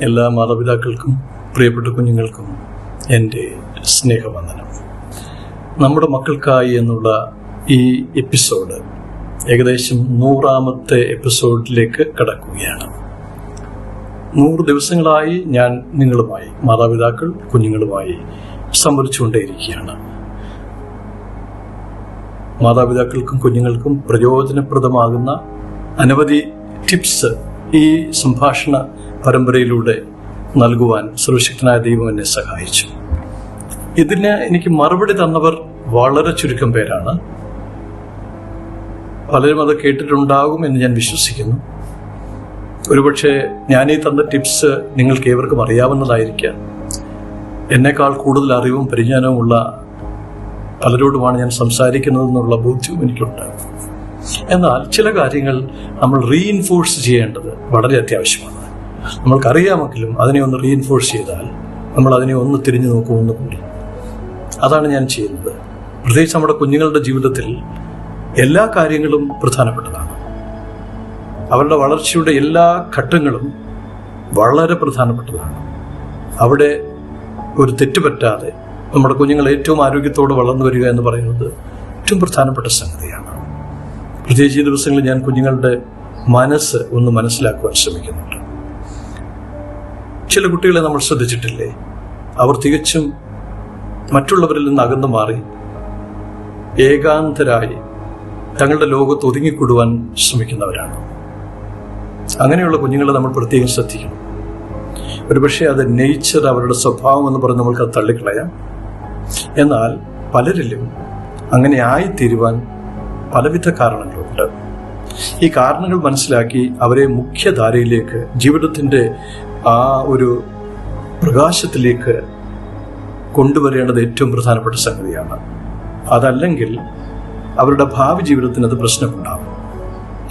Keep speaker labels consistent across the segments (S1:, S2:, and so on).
S1: എല്ലാ മാതാപിതാക്കൾക്കും പ്രിയപ്പെട്ട കുഞ്ഞുങ്ങൾക്കും എന്റെ സ്നേഹവന്ദനം. നമ്മുടെ മക്കൾക്കായി എന്നുള്ള ഈ എപ്പിസോഡ് ഏകദേശം നൂറാമത്തെ എപ്പിസോഡിലേക്ക് കടക്കുകയാണ്. നൂറ് ദിവസങ്ങളായി ഞാൻ നിങ്ങളുമായി മാതാപിതാക്കൾ കുഞ്ഞുങ്ങളുമായി സംവദിച്ചുകൊണ്ടേയിരിക്കുകയാണ്. മാതാപിതാക്കൾക്കും കുഞ്ഞുങ്ങൾക്കും പ്രയോജനപ്രദമാകുന്ന അനവധി ടിപ്സ് ഈ സംഭാഷണ പരമ്പരയിലൂടെ നൽകുവാൻ സർവശക്തനായ ദൈവം എന്നെ സഹായിച്ചു. ഇതിന് എനിക്ക് മറുപടി തന്നവർ വളരെ ചുരുക്കം പേരാണ്. പലരും അത് കേട്ടിട്ടുണ്ടാകും എന്ന് ഞാൻ വിശ്വസിക്കുന്നു. ഒരുപക്ഷെ ഞാനീ തന്ന ടിപ്സ് നിങ്ങൾക്ക് ഏവർക്കും അറിയാവുന്നതായിരിക്കാം. എന്നേക്കാൾ കൂടുതൽ അറിവും പരിജ്ഞാനവും ഉള്ള പലരോടുമാണ് ഞാൻ സംസാരിക്കുന്നതെന്നുള്ള ബോധ്യവും എനിക്കുണ്ട്. എന്നാൽ ചില കാര്യങ്ങൾ നമ്മൾ റീഇൻഫോഴ്സ് ചെയ്യേണ്ടത് വളരെ അത്യാവശ്യമാണ്. നമ്മൾക്കറിയാമെങ്കിലും അതിനെ ഒന്ന് റീഇൻഫോഴ്സ് ചെയ്താൽ നമ്മൾ അതിനെ ഒന്ന് തിരിഞ്ഞു നോക്കുമെന്ന് കൂടി. അതാണ് ഞാൻ ചെയ്യുന്നത്. പ്രത്യേകിച്ച് നമ്മുടെ കുഞ്ഞുങ്ങളുടെ ജീവിതത്തിൽ എല്ലാ കാര്യങ്ങളും പ്രധാനപ്പെട്ടതാണ്. അവരുടെ വളർച്ചയുടെ എല്ലാ ഘട്ടങ്ങളും വളരെ പ്രധാനപ്പെട്ടതാണ്. അവിടെ ഒരു തെറ്റുപറ്റാതെ നമ്മുടെ കുഞ്ഞുങ്ങൾ ഏറ്റവും ആരോഗ്യത്തോടെ വളർന്നു വരിക എന്ന് പറയുന്നത് ഏറ്റവും പ്രധാനപ്പെട്ട സംഗതിയാണ്. പ്രത്യേകിച്ച് ഈ ദിവസങ്ങളിൽ ഞാൻ കുഞ്ഞുങ്ങളുടെ മനസ്സ് ഒന്ന് മനസ്സിലാക്കുവാൻ ശ്രമിക്കുന്നുണ്ട്. ചില കുട്ടികളെ നമ്മൾ ശ്രദ്ധിച്ചിട്ടില്ലേ? അവർ തികച്ചും മറ്റുള്ളവരിൽ നിന്ന് അകന്നു മാറി ഏകാന്തരായി തങ്ങളുടെ ലോകത്ത് ഒതുങ്ങിക്കൂടുവാൻ ശ്രമിക്കുന്നവരാണ്. അങ്ങനെയുള്ള കുഞ്ഞുങ്ങളെ നമ്മൾ പ്രത്യേകം ശ്രദ്ധിക്കണം. ഒരുപക്ഷെ അത് നേച്ചർ അവരുടെ സ്വഭാവം എന്ന് പറഞ്ഞ് നമ്മൾക്ക് അത് തള്ളിക്കളയാം. എന്നാൽ പലരിലും അങ്ങനെ ആയിത്തീരുവാൻ പലവിധ കാരണങ്ങളുണ്ട്. ഈ കാരണങ്ങൾ മനസ്സിലാക്കി അവരെ മുഖ്യധാരയിലേക്ക് ജീവിതത്തിന്റെ ആ ഒരു പ്രകാശത്തിലേക്ക് കൊണ്ടുവരേണ്ടത് ഏറ്റവും പ്രധാനപ്പെട്ട സംഗതിയാണ്. അതല്ലെങ്കിൽ അവരുടെ ഭാവി ജീവിതത്തിന് അത് പ്രശ്നമുണ്ടാകും.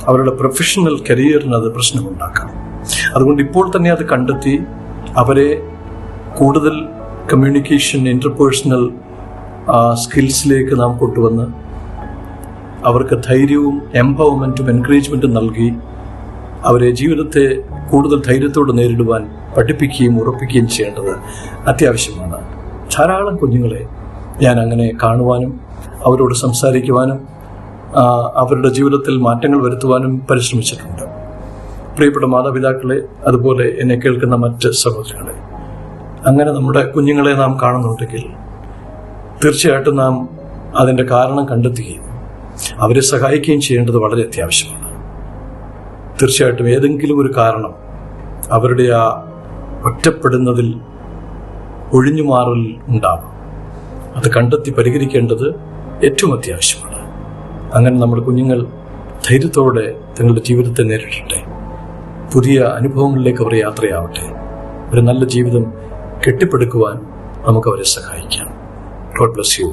S1: അവരുടെ പ്രൊഫഷണൽ കരിയറിന് അത് പ്രശ്നമുണ്ടാക്കാം. അതുകൊണ്ട് ഇപ്പോൾ തന്നെ അത് കണ്ടെത്തി അവരെ കൂടുതൽ കമ്മ്യൂണിക്കേഷൻ ഇന്റർപേഴ്സണൽ സ്കിൽസിലേക്ക് നാം കൊണ്ടുവന്ന് അവർക്ക് ധൈര്യവും എംപവർമെന്റും എൻകറേജ്മെന്റും നൽകി അവരെ ജീവിതത്തെ കൂടുതൽ ധൈര്യത്തോടെ നേരിടുവാൻ പഠിപ്പിക്കുകയും ഉറപ്പിക്കുകയും ചെയ്യേണ്ടത് അത്യാവശ്യമാണ്. ധാരാളം കുഞ്ഞുങ്ങളെ ഞാൻ അങ്ങനെ കാണുവാനും അവരോട് സംസാരിക്കുവാനും അവരുടെ ജീവിതത്തിൽ മാറ്റങ്ങൾ വരുത്തുവാനും പരിശ്രമിച്ചിട്ടുണ്ട്. പ്രിയപ്പെട്ട മാതാപിതാക്കളെ അതുപോലെ എന്നെ കേൾക്കുന്ന മറ്റ് സഹോദരങ്ങളെ അങ്ങനെ നമ്മുടെ കുഞ്ഞുങ്ങളെ നാം കാണുന്നുണ്ടെങ്കിൽ തീർച്ചയായിട്ടും നാം അതിന്റെ കാരണം കണ്ടെത്തുകയും അവരെ സഹായിക്കുകയും ചെയ്യേണ്ടത് വളരെ അത്യാവശ്യമാണ്. തീർച്ചയായിട്ടും ഏതെങ്കിലും ഒരു കാരണം അവരുടെ ആ ഒറ്റപ്പെടുന്നതിൽ ഒഴിഞ്ഞു മാറൽ ഉണ്ടാകും അത് കണ്ടെത്തി പരിഹരിക്കേണ്ടത് ഏറ്റവും അത്യാവശ്യമാണ്. അങ്ങനെ നമ്മുടെ കുഞ്ഞുങ്ങൾ ധൈര്യത്തോടെ തങ്ങളുടെ ജീവിതത്തെ നേരിടട്ടെ. പുതിയ അനുഭവങ്ങളിലേക്ക് അവർ യാത്രയാവട്ടെ. ഒരു നല്ല ജീവിതം കെട്ടിപ്പടുക്കുവാൻ നമുക്ക് അവരെ സഹായിക്കാം. God bless you